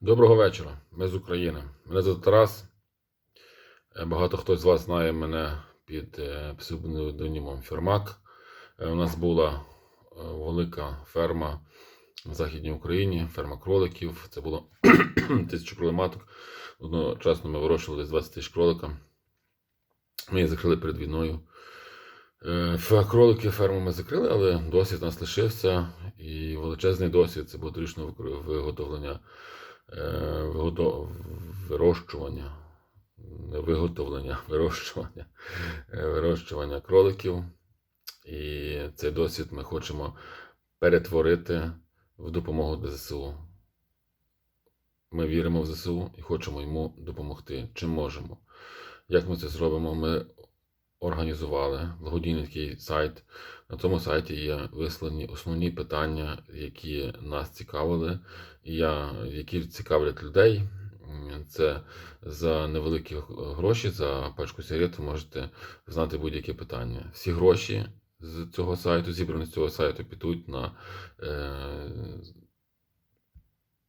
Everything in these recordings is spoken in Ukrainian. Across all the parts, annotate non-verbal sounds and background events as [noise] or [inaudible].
Доброго вечора. Ми з України. Мене звати Тарас. Е, Багато хто з вас знає мене під е, псевдонімом Фермак. Е, У нас була велика ферма в Західній Україні, ферма кроликів. Це було [clears throat] тисячу кролематок. Одночасно ми вирощували десь 20 тисяч кролика. Ми їх закрили перед війною. Кролики ферму ми закрили, але досвід у нас лишився. І величезний досвід це багаторічне викор- виготовлення, вигото- вирощування, не виготовлення, [laughs] вирощування, е, вирощування кроликів. І цей досвід ми хочемо перетворити в допомогу ЗСУ. Ми віримо в ЗСУ і хочемо йому допомогти. Чим можемо. Як ми це зробимо? Ми організували благодійний сайт. На цьому сайті є вислані основні питання, які нас цікавили, я, які цікавлять людей. Це за невеликі гроші, за пачку сигарет ви можете знати будь-які питання. Всі гроші з цього сайту, зібрані з цього сайту, підуть на е,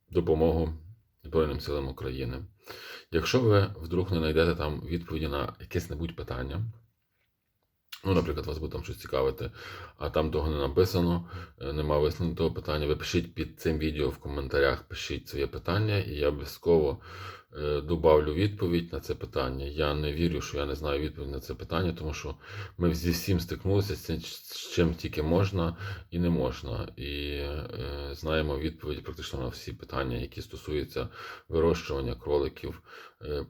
допомогу Збройним силам України. Якщо ви вдруг не знайдете там відповіді на якесь небудь питання, ну, наприклад, вас буде там щось цікавити, а там того не написано, е, нема висновлення того питання, ви пишіть під цим відео в коментарях, пишіть своє питання, і я обов'язково е, добавлю відповідь на це питання. Я не вірю, що я не знаю відповідь на це питання, тому що ми зі всім стикнулися з чим тільки можна і не можна. І е, знаємо відповідь практично на всі питання, які стосуються вирощування кроликів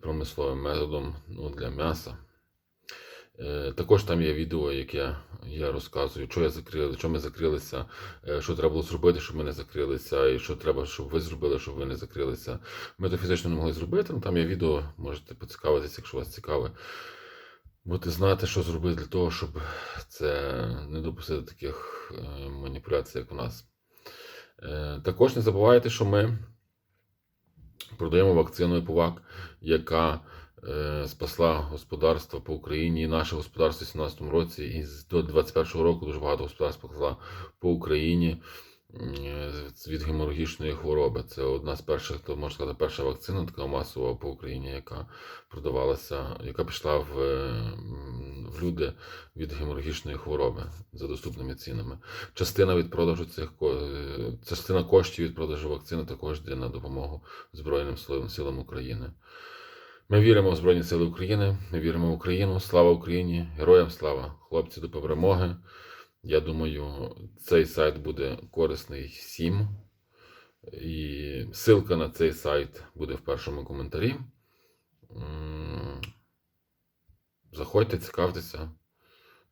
промисловим методом ну, для м'яса. Е, Також там є відео, яке я розказую, що я закрили, що ми закрилися, е, що треба було зробити, щоб ми не закрилися, і що треба, щоб ви зробили, щоб ви не закрилися. Ми то фізично не могли зробити, але там є відео, можете поцікавитися, якщо вас цікаве. Будете знати, що зробити для того, щоб це не допустити таких е, маніпуляцій, як у нас. Також не забувайте, що ми продаємо вакцину Еповак, яка спасла господарство по Україні, наше господарство в 2017 році, і до 2021 року дуже багато господарств спасла по Україні е, від геморагічної хвороби. Це одна з перших, то можна сказати, перша вакцина така масова по Україні, яка продавалася, яка пішла в, е, в люди від геморагічної хвороби за доступними цінами. Частина від продажу цих е, частина коштів від продажу вакцини також йде на допомогу Збройним силам України. Ми віримо в Збройні Сили України, ми віримо в Україну. Слава Україні! Героям слава! Хлопці до перемоги! Я думаю, цей сайт буде корисний всім. І ссылка на цей сайт буде в першому коментарі. Заходьте, цікавтеся.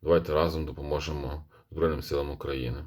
Давайте разом допоможемо Збройним силам України.